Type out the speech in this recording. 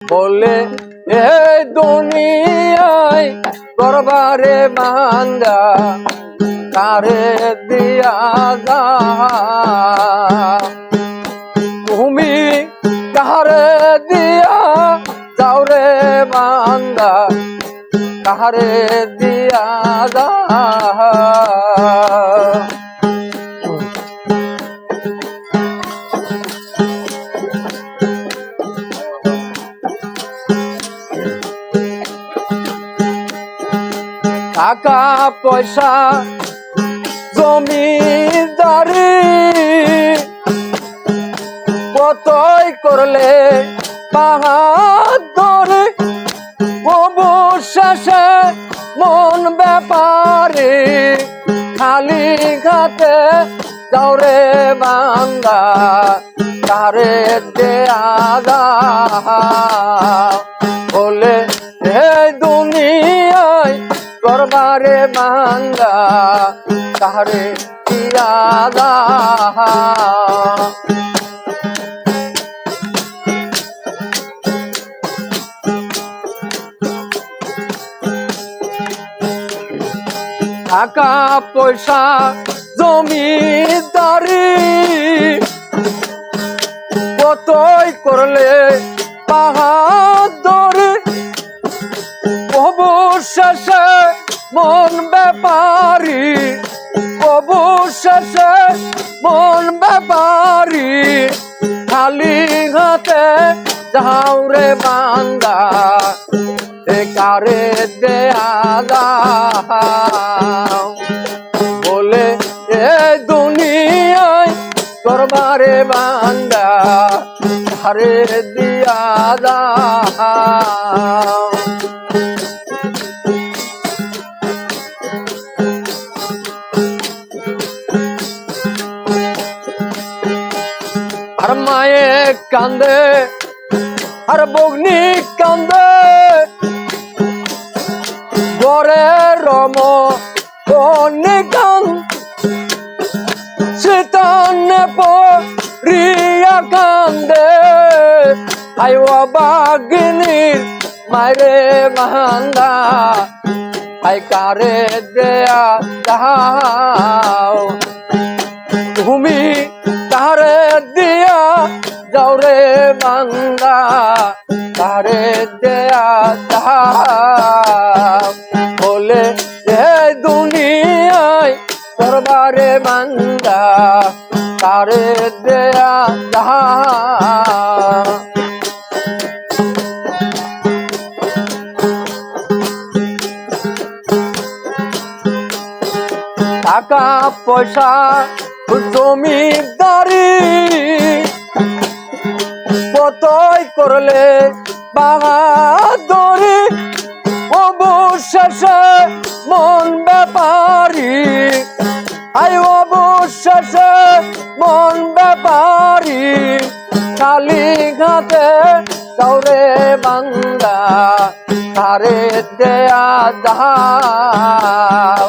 বলে এ দুনিয়ায় করবারে বান্দা তারে দিয়া যা? তুমি কাহারে দিয়া যাও রে বান্দা, কাহারে দিয়া যা? টাকা পয়সা, জমিদারি, কতই করলে বাহাদুরি? অবশেষে মন ব্যাপারে, খালি ঘাতে রে বান্দা, তারে দেয়া করবারে মাঙ্গা তারে দিয়া দা টাকা পয়সা জমিদারি কতই করলে বাহাদুরি অবশেষে মন ব্যাপারি অবশেষে মন ব্যাপারি, খালি হাতে যাও রে বান্দা কারে দেয়া বলে, এ দুনিয়ায় করবারে বান্দা ধারে দিয়া দাও। আর মায়ে কান্দে, আর বগ্নি কান্দে। গরে রম কনে কান শীতান্নে পরিয়া কান্দে আইওয়া বাগিনীর মারে মাহান্দা আই কারে দেয়া দাও যাও রে তারে দেয়া বলে এ দুনিয়ায় করবারে বান্দা তারে দেয়া টাকা পয়সা জমিদারি কতই করলে বাহাদুরি, অবশেষে মন ব্যাপারি। আই অবশেষে মন ব্যাপারি। কালি ঘাতে সৌরে বান্দা, তারে দেয়া দাও